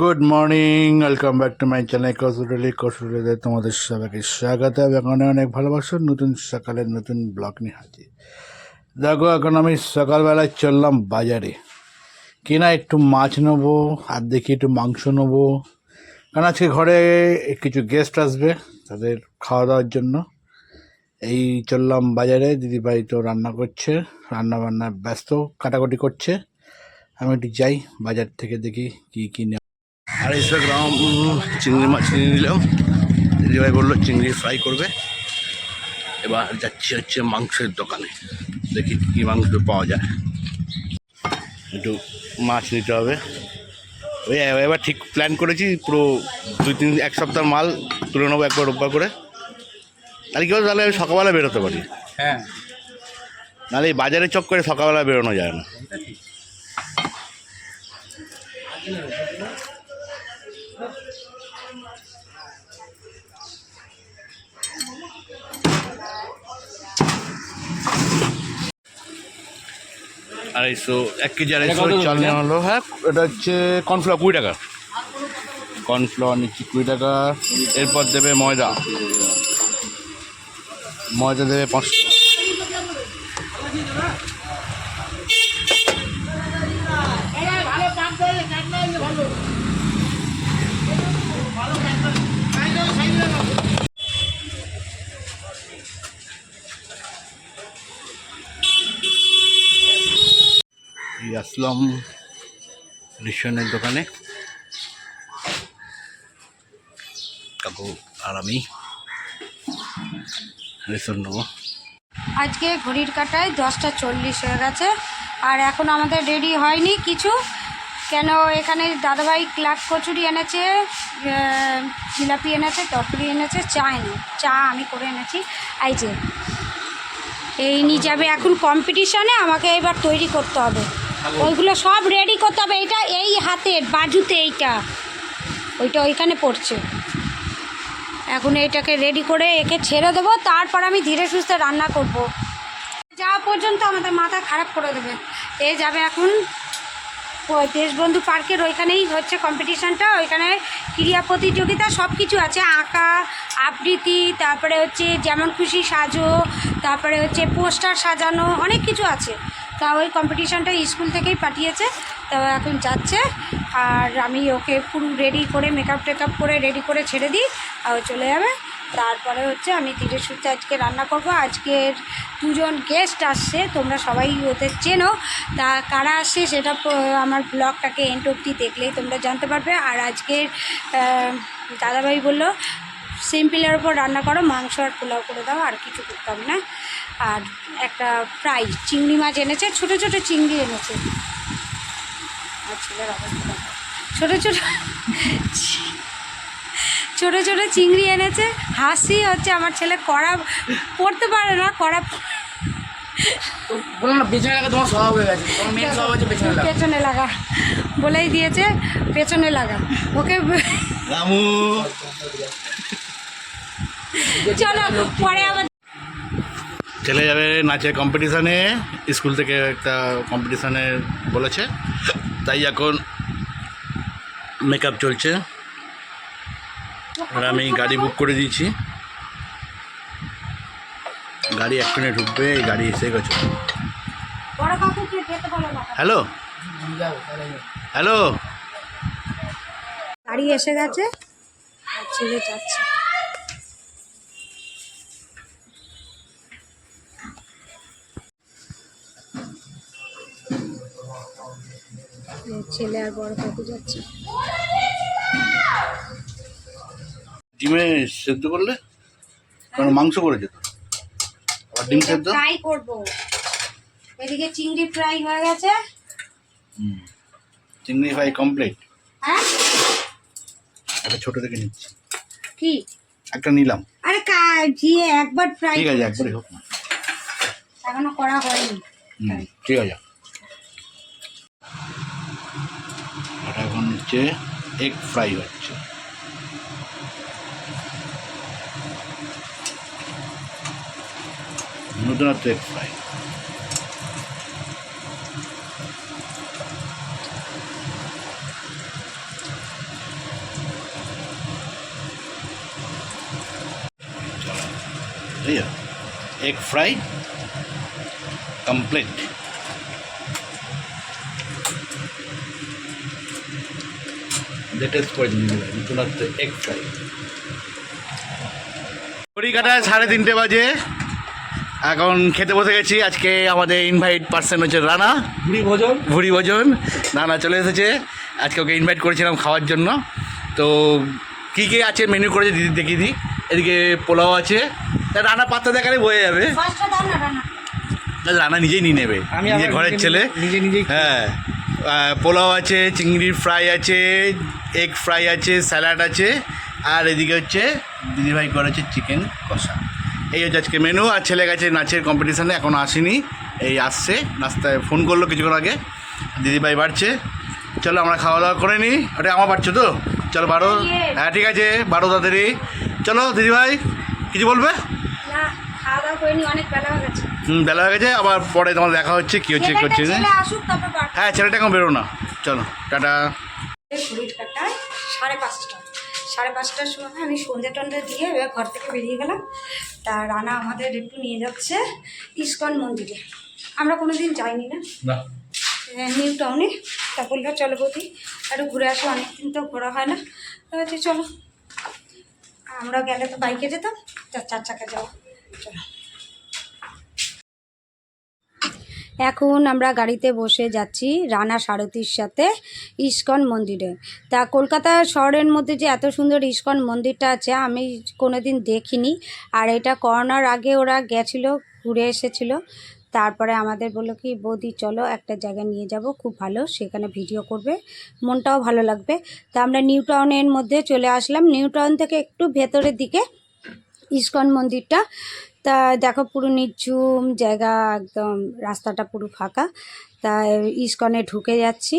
Good morning welcome back to my channel কসুরলি কসুরলিতে তোমাদের সবাইকে স্বাগত। এবং অনেক অনেক ভালোবাসো, নতুন সকালের নতুন ব্লগ নিয়ে হাজির। দেখো, এখন আমি সকালবেলায় চললাম বাজারে। কিনা একটু মাছ নেব, আর দেখি একটু মাংস নেব। কারণ আজকে ঘরে কিছু গেস্ট আসবে তাদের খাওয়া দাওয়ার জন্য। এই চললাম বাজারে, দিদিভাই তো রান্না করছে রান্না বান্না ব্যস্ত, কাটাকুটি করছে। আমি একটু যাই, বাজার থেকে দেখি কি কি নেব আড়াইশো গ্রাম চিংড়ি মাছ নিয়ে নিলাম দিদিভাই বলল চিংড়ি ফ্রাই করবে। এবার যাচ্ছি হচ্ছে মাংসের দোকানে। দেখি কী মাংস পাওয়া যায়। একটু মাছ নিতে হবে। ওই এবার ঠিক প্ল্যান করেছি পুরো দুই তিন এক সপ্তাহ মাল তুলে নেব একবার রোববার করে। তাহলে কী তাহলে আমি সকালবেলা বেরোতে পারি। হ্যাঁ। নাহলে এই বাজারে চক করে সকালবেলা বেরোনো যায় না। আড়াইশো এক কেজি আড়াইশো চাল নেওয়া হলো। হ্যাঁ এটা হচ্ছে কর্নফ্লাওয়ার কুড়ি টাকা। কর্নফ্লাওয়ার নিচ্ছি কুড়ি টাকা। এরপর দেবে ময়দা। ময়দা দেবে পাঁচশো। আসলাম রেশনের দোকানে। কাকু আর আমি রেশন নেব। আজকে ঘড়ির কাটায় দশটা চল্লিশ হয়ে গেছে, আর এখন আমাদের রেডি হয়নি কিছু। কেন এখানে দাদাভাই ক্লাক কচুরি এনেছে জিলাপি এনেছে, তরকারি এনেছে, চা এনে চা আমি করে এনেছি। এই যে, এই নিয়ে যাবে এখন কম্পিটিশনে আমাকে এবার তৈরি করতে হবে। ওইগুলো সব রেডি করতে হবে। এটা এই হাতের বাজুতে এইটা। ওইটা ওইখানে পড়ছে। এখন এটাকে রেডি করে একে ছেড়ে দেবো। তারপর আমি ধীরে সুস্থে রান্না করব। যা পর্যন্ত আমাদের মাথা খারাপ করে দেবে। এ যাবে এখন দেশবন্ধু পার্কের ওইখানেই হচ্ছে কম্পিটিশানটা ওইখানে ক্রীড়া প্রতিযোগিতা সব কিছু আছে। আঁকা, আবৃত্তি, তারপরে হচ্ছে যেমন খুশি সাজো, তারপরে হচ্ছে পোস্টার সাজানো, অনেক কিছু আছে। তা ওই কম্পিটিশানটা স্কুল থেকেই পাঠিয়েছে, তা এখন যাচ্ছে। আর আমি ওকে পুরো রেডি করে মেকআপ টেকআপ করে রেডি করে ছেড়ে দিই আর চলে যাবে। তারপরে হচ্ছে আমি ধীরে সুস্থে আজকে রান্না করব। আজকের দুজন গেস্ট আসছে, তোমরা সবাই ওদের চেনো। তা কারা আসছে সেটা আমার ব্লগটাকে এন্ড অবধি দেখলেই তোমরা জানতে পারবে। আর আজকের দাদাভাই বলল সিম্পলের ওপর রান্না করো, মাংস আর পোলাও করে দাও, আর কিছু করতে হবে না। আর একটা ফ্রাই চিংড়ি মাছ এনেছে ছোটো ছোটো চিংড়ি এনেছে। আর ছেলের অবস্থা দেখো। ছোটো ছোটো ছোটো ছোটো চিংড়ি এনেছে হাসি হচ্ছে আমার ছেলে কড়া পড়তে পারে না কড়া পেছনে লাগা তোমার স্বভাব হয়ে গেছে তোমার স্বভাব হচ্ছে পেছনে লাগা। পেছনে লাগা বলেই দিয়েছে পেছনে লাগা। ওকে রামু। চলো পরে আবার চলে যাবে নাচের কম্পিটিশানে স্কুল থেকে একটা কম্পিটিশানে বলেছে। তাই এখন মেকআপ চলছে। আর আমি গাড়ি বুক করে দিয়েছি। গাড়ি এক্ষুনি ঢুকবে এই গাড়ি এসে গেছে। হ্যালো? হ্যালো? গাড়ি এসে গেছে। ছেলে যাচ্ছে। ছেলে আর বড় কাকু যাচ্ছে। ডিমে সেদ্ধ করলে? কারণ মাংস করে তো? আবার ডিম সেদ্ধ? ফ্রাই করব। এদিকে চিংড়ি ফ্রাই হয়ে গেছে। হুম। চিংড়ি ফ্রাই কমপ্লিট? হ্যাঁ? একটা ছোটো থেকে নিচ্ছি। কি? একটা নিলাম। আরে কা গিয়ে একবার ফ্রাই ঠিক আছে একবারই হোক না। এখনও করা হয়নি। ঠিক আছে। হচ্ছে এগ ফ্রাই হচ্ছে। নূতনত্ব egg fry. Egg fry complete latest করে হচ্ছে এগ ফ্রাই ঘড়ি কাটায় সাড়ে তিনটে বাজে। এখন খেতে বসে গেছি আজকে আমাদের ইনভাইট পার্সন হচ্ছে রানা। ভুড়ি ভোজন। ভুড়ি ভোজন। রানা চলে এসেছে। আজকে ওকে ইনভাইট করেছিলাম খাওয়ার জন্য। তো কী কী আছে মেনু করেছে দিদি দেখিয়ে দিই। এদিকে পোলাও আছে। তা রানা পাত্তা দেখালে বয়ে যাবে। রানা। নিজেই নিয়ে নেবে। আমি ঘরের ছেলে। নিজে নিজেই হ্যাঁ। পোলাও আছে, চিংড়ির ফ্রাই আছে এগ ফ্রাই আছে স্যালাড আছে, আর এদিকে হচ্ছে দিদিভাই করেছে চিকেন কষা। এই হচ্ছে আজকে মেনু আর ছেলে গেছে নাচের কম্পিটিশানে এখনও আসেনি। এই আসছে নাস্তায় ফোন করল কিছুক্ষণ আগে, দিদিভাই বাড়ছে। চলো আমরা খাওয়া দাওয়া করে নিই ওটা আমার বাড়ছো তো। চলো বারো হ্যাঁ ঠিক আছে, বারো তাড়াতাড়ি। চলো দিদিভাই, কিছু বলবে? খাওয়া দাওয়া করিনি অনেক বেলা হয়ে গেছে। হুম বেলা হয়ে গেছে আবার পরে তোমার দেখা হচ্ছে কী হচ্ছে করছে আসুক তারপর বার হ্যাঁ ছেলেটা এখন বেরো না। চলো টাটা। কাটায় সাড়ে পাঁচটা। সাড়ে পাঁচটার সময় আমি সন্ধে টন্ধে দিয়ে এবার ঘর থেকে বেরিয়ে গেলাম। তা রানা আমাদের একটু নিয়ে যাচ্ছে ইস্কন মন্দিরে। আমরা কোনো দিন যাইনি না? নিউ টাউনে। তা বলল চলো বৌদি একটু ঘুরে আসো অনেকদিন তো ঘোরা হয় না। তো বলছি চলো। আমরা গেলে তো বাইকে যেতাম তা চার চাকা চলো এখন আমরা গাড়িতে বসে যাচ্ছি রানা সারথীর সাথে ইস্কন মন্দিরে। তা কলকাতা শহরের মধ্যে যে এত সুন্দর ইস্কন মন্দিরটা আছে, আমি কোনোদিন দেখিনি। আর এটা করোনার আগে ওরা গেছিল, ঘুরে এসেছিল। তারপরে আমাদের বলল কি, বৌদি, চলো একটা জায়গায় নিয়ে যাব, খুব ভালো, সেখানে ভিডিও করবে, মনটাও ভালো লাগবে। তা আমরা নিউ টাউনের মধ্যে চলে আসলাম। নিউ টাউন থেকে একটু ভেতরের দিকে ইস্কন মন্দিরটা। তা দেখো পুরো নিঝুম জায়গা, একদম রাস্তাটা পুরো ফাঁকা। তা ইস্কনে ঢুকে যাচ্ছি।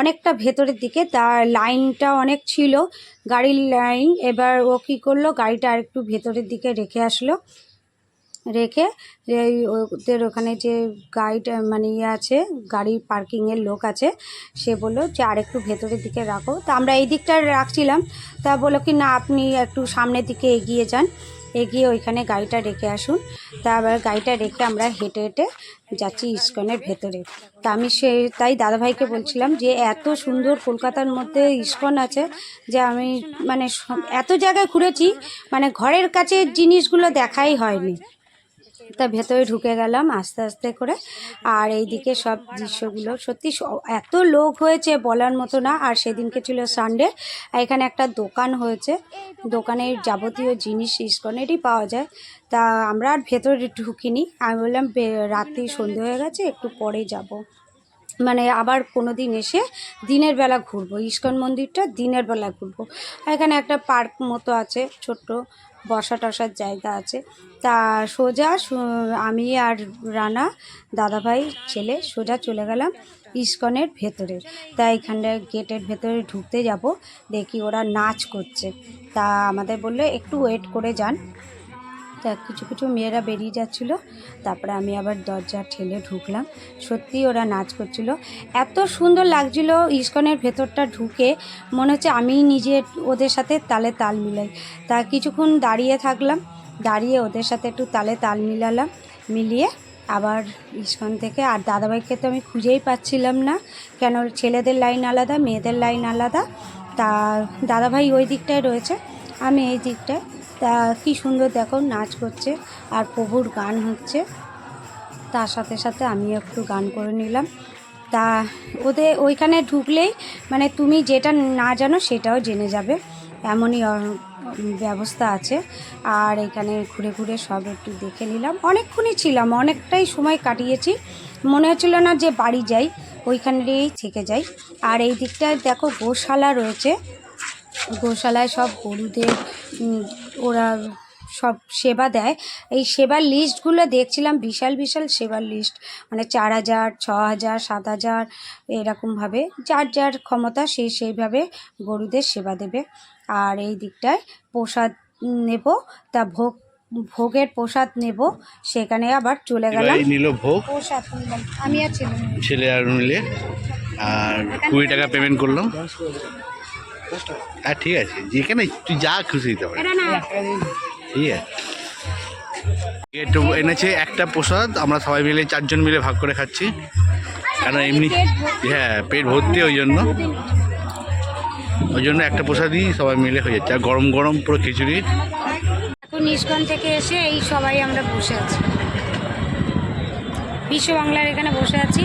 অনেকটা ভেতরের দিকে তার লাইনটা অনেক ছিল, গাড়ির লাইন। এবার ও কী করল, গাড়িটা আরেকটু ভেতরের দিকে রেখে আসলো। রেখে ওদের ওখানে যে গাড়িটা মানে ইয়ে আছে গাড়ি পার্কিংয়ের লোক আছে, সে বলল যে আরেকটু ভেতরের দিকে রাখো। তা আমরা এই দিকটা রাখছিলাম। তা বলল কি, না, আপনি একটু সামনের দিকে এগিয়ে যান। এগিয়ে ওইখানে গাড়িটা রেখে আসুন। তা আবার গাড়িটা রেখে আমরা হেঁটে হেঁটে যাচ্ছি ইস্কনের ভেতরে। তা আমি সে, তাই দাদাভাইকে বলছিলাম যে, এত সুন্দর কলকাতার মধ্যে ইস্কন আছে যে আমি মানে এত জায়গায় ঘুরেছি মানে ঘরের কাছে জিনিসগুলো দেখাই হয়নি। তা ভেতরে ঢুকে গেলাম আস্তে আস্তে করে। আর এইদিকে সব দৃশ্যগুলো সত্যি এত লোক হয়েছে বলার মতো না। আর সেদিনকে ছিল সানডে এখানে একটা দোকান হয়েছে। দোকানের যাবতীয় জিনিস, ইস্কনেরই পাওয়া যায়। তা আমরা আর ভেতরে ঢুকিনি। আমি বললাম রাত্রি সন্ধে হয়ে গেছে, একটু পরে যাব। মানে আবার কোনো দিন এসে দিনের বেলা ঘুরবো। ইস্কন মন্দিরটা দিনের বেলা ঘুরবো। এখানে একটা পার্ক মতো আছে, ছোট্ট বসা টসার জায়গা আছে। তা সোজা আমি আর রানা, দাদাভাই ছেলে সোজা চলে গেলাম ইস্কনের ভেতরে। তা এখানটায় গেটের ভেতরে ঢুকতে যাব, দেখি ওরা নাচ করছে। তা আমাদের বললে, একটু ওয়েট করে যান। তা কিছু কিছু মেয়েরা বেরিয়ে যাচ্ছিল। তারপরে আমি আবার দরজা ঠেলে ঢুকলাম। সত্যি ওরা নাচ করছিল। এত সুন্দর লাগছিল ইস্কনের ভেতরটা ঢুকে। মনে হচ্ছে আমি নিজে ওদের সাথে তালে তাল মিলাই। তা কিছুক্ষণ দাঁড়িয়ে থাকলাম। দাঁড়িয়ে ওদের সাথে একটু তালে তাল মিলালাম। মিলিয়ে আবার ইস্কন থেকে, আর দাদাভাইকে তো আমি খুঁজেই পাচ্ছিলাম না। কেন ছেলেদের লাইন আলাদা, মেয়েদের লাইন আলাদা। তা দাদাভাই ওই দিকটায় রয়েছে, আমি এই দিকটায়। তা কী সুন্দর দেখো, নাচ করছে আর প্রভুর গান হচ্ছে। তার সাথে সাথে আমিও একটু গান করে নিলাম। তা ওদের ওইখানে ঢুকলেই মানে তুমি যেটা না জানো সেটাও জেনে যাবে। এমনই ব্যবস্থা আছে। আর এখানে ঘুরে ঘুরে সব একটু দেখে নিলাম। অনেকক্ষণই ছিলাম, অনেকটাই সময় কাটিয়েছি। মনে হচ্ছিল না যে বাড়ি যাই, ওইখানেই থেকে যাই। আর এই দিকটায় দেখো গোশালা রয়েছে। গোশালায় সব গরুদের ওরা সব সেবা দেয়। এই সেবার লিস্টগুলো দেখছিলাম বিশাল বিশাল সেবার লিস্ট মানে চার হাজার ছ হাজার সাত হাজার এরকমভাবে যার যার ক্ষমতা সেই সেইভাবে গরুদের সেবা দেবে। আর এই দিকটায় প্রসাদ নেব তা ভোগ ভোগের প্রসাদ নেব সেখানে আবার চলে গেলাম। নিল ভোগ। প্রসাদ আমি আর ছেলে ছেলে আর মিলে আর কুড়ি টাকা পেমেন্ট করলাম। হ্যাঁ ঠিক আছে। যেখানে তুই যা খুশি দিতে পারিস। ঠিক আছে। একটু এনেছে একটা প্রসাদ আমরা সবাই মিলে চারজন মিলে ভাগ করে খাচ্ছি। কেন এমনি হ্যাঁ পেট ভর্তি ওই জন্য। ওই জন্য একটা প্রসাদই সবাই মিলে হয়ে যাচ্ছে। আর গরম গরম পুরো খিচুড়ি। এখন ইস্কন থেকে এসে এই সবাই আমরা বসে আছি। বিশ্ব বাংলার এখানে বসে আছি।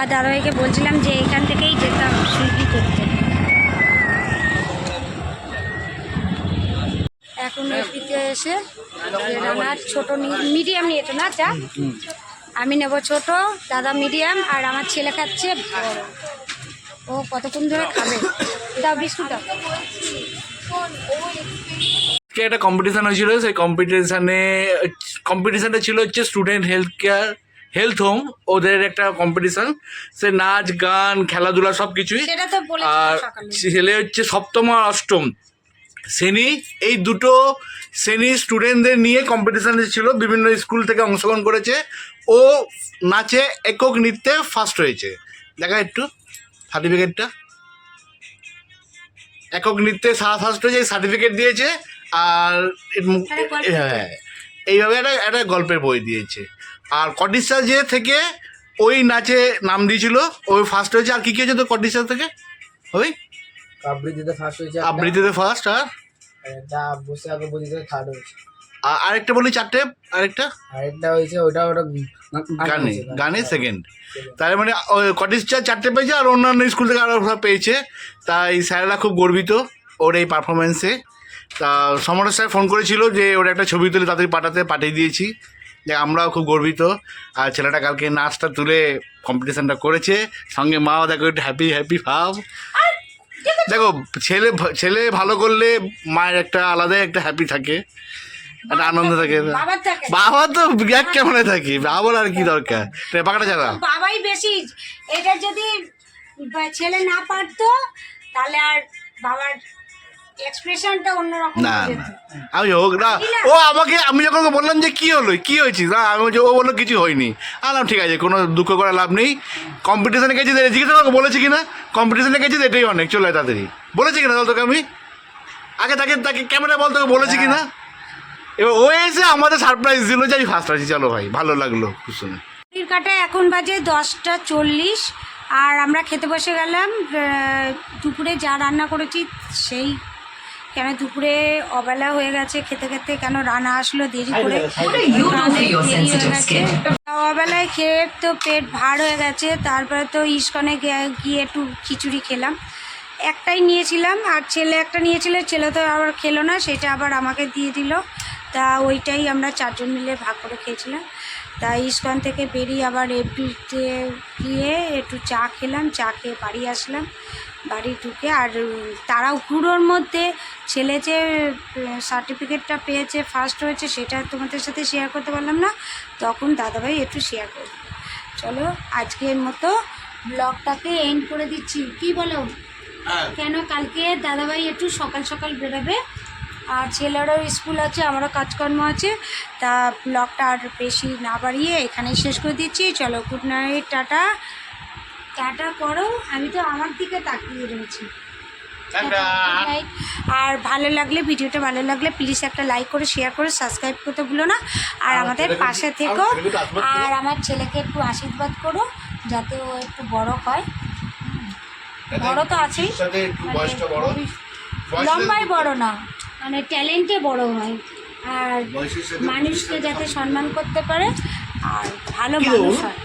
আর দাদাভাইকে বলছিলাম যে এখান থেকেই যেতাম সুইগি করতে। এখন এপিতে এসে রানার ছোট মিডিয়াম নিয়েছো না চা আমি নেব ছোট দাদা মিডিয়াম আর আমার ছেলে খাচ্ছে বড়। ও কতক্ষণ ধরে খাবে? দাও বিস্কুট দাও। একটা কম্পিটিশান হয়েছিল সেই কম্পিটিশানে কম্পিটিশানটা ছিল হচ্ছে student health care health home ওদের একটা কম্পিটিশান সে নাচ গান খেলাধুলা সব কিছুই আর ছেলে হচ্ছে সপ্তম আর অষ্টম। শ্রেণি এই দুটো শ্রেণির স্টুডেন্টদের নিয়ে কম্পিটিশানে ছিল বিভিন্ন স্কুল থেকে অংশগ্রহণ করেছে। ও নাচে একক নৃত্যে ফার্স্ট হয়েছে। দেখা একটু সার্টিফিকেটটা একক নৃত্যে সারা ফার্স্ট হয়েছে সার্টিফিকেট দিয়েছে আর হ্যাঁ এইভাবে একটা একটা গল্পের বই দিয়েছে। আর কটিসা যে থেকে ওই নাচে নাম দিয়েছিল ওই ফার্স্ট হয়েছে। আর কী কী হয়েছে তো কটিসা থেকে? ওই আবৃত্তিতে ফার্স্ট হয়েছে আবৃত্তিতে ফার্স্ট আর? আর একটা বসে আগে বলিতে থার্ড হয়েছে। আরেকটা বলি চারটে আরেকটা? আরেকটা হয়েছে ওটা ওটা গানে গানে। সেকেন্ড তার মানে কটিসা চারটে পেয়েছে আর অন্যান্য স্কুল থেকে আরও সব পেয়েছে। তাই স্যারেরা খুব গর্বিত ওর এই পারফরমেন্সে তা সমরেশ স্যার ফোন করেছিল যে ওর একটা ছবি তুলে তাড়াতাড়ি পাঠাতে পাঠিয়ে দিয়েছি। যে আমরাও খুব গর্বিত। আর ছেলেটা কালকে নাচটা তুলে কম্পিটিশানটা করেছে। সঙ্গে মাও দেখো একটু হ্যাপি হ্যাপি ভাব। দেখো ছেলে ছেলে ভালো করলে মায়ের একটা আলাদা একটা হ্যাপি থাকে একটা আনন্দ থাকে। বাবা তো এক কেমনে থাকে বাবার আর কি দরকার? পাকাটা চালা বাবাই বেশি এটা যদি ছেলে না পারতো তাহলে আর বাবার এক্সপ্রেশনটা অন্যরকম না না। আমি হোক না। ও আমাকে আমি যখন বললাম যে কি হলো কি হয়েছে? না আমি বলছি, ও বলল কিছু হয়নি। আলাম ঠিক আছে কোনো দুঃখ করার লাভ নেই। কম্পিটিশনে গেছি জিজ্ঞেস আমাকে বলেছি কিনা? কম্পিটিশনে গেছি এটাই অনেক চলে তাড়াতাড়ি। বলেছি কিনা তোকে আমি? আগে তাকে তাকে ক্যামেরা বল তোকে বলেছি কিনা? এবার ও এসে আমাদের সারপ্রাইজ দিল যে আমি ফার্স্ট আছি। চলো ভাই ভালো লাগল শুনে কাটায় এখন বাজে দশটা চল্লিশ আর আমরা খেতে বসে গেলাম দুপুরে যা রান্না করেছি সেই কেন দুপুরে অবেলা হয়ে গেছে খেতে খেতে কেন রান্না আসলো দেরি করে দেরি হয়ে গেছে। অবেলায় খেয়ে তো পেট ভার হয়ে গেছে তারপরে তো ইস্কনে গিয়ে একটু খিচুড়ি খেলাম। একটাই নিয়েছিলাম আর ছেলে একটা নিয়েছিল ছেলে তো আবার খেলো না সেটা আবার আমাকে দিয়ে দিল। তা ওইটাই আমরা চারজন মিলে ভাগ করে খেয়েছিলাম। তা ইস্কন থেকে বেরিয়ে আবার এফডিতে গিয়ে একটু চা খেলাম চা খেয়ে বাড়ি আসলাম। বাড়ি ঢুকে আর উম, তাড়াহুড়োর মধ্যে ছেলে যে সার্টিফিকেটটা পেয়েছে ফার্স্ট হয়েছে সেটা তোমাদের সাথে শেয়ার করতে পারলাম না। তখন দাদাভাই একটু শেয়ার করে চলো আজকের মতো ব্লগটাকে এন্ড করে দিচ্ছি। কি বলো? কেন কালকে দাদাভাই একটু সকাল সকাল বেরোবে? আর ছেলেরও স্কুল আছে আমারও কাজকর্ম আছে তা ব্লগটা আর বেশি না বাড়িয়ে এখানেই শেষ করে দিচ্ছি। চলো গুড নাইট টাটা। টাটা করো আমি তো আমার দিকে তাকিয়ে রয়েছি। আর ভালো লাগলে ভিডিওটা ভালো লাগলে প্লিজ একটা লাইক করে শেয়ার করে সাবস্ক্রাইব করতে ভুলো না। আর আমাদের পাশে থেকো। আর আমার ছেলেকে একটু আশীর্বাদ করো যাতে ও একটু বড় হয়। বড় তো আছেই। বড়। লম্বায় বড়। না মানে ট্যালেন্টে বড় হয়। আর মানুষকে যাতে সম্মান করতে পারে আর ভালো মানুষ হয়।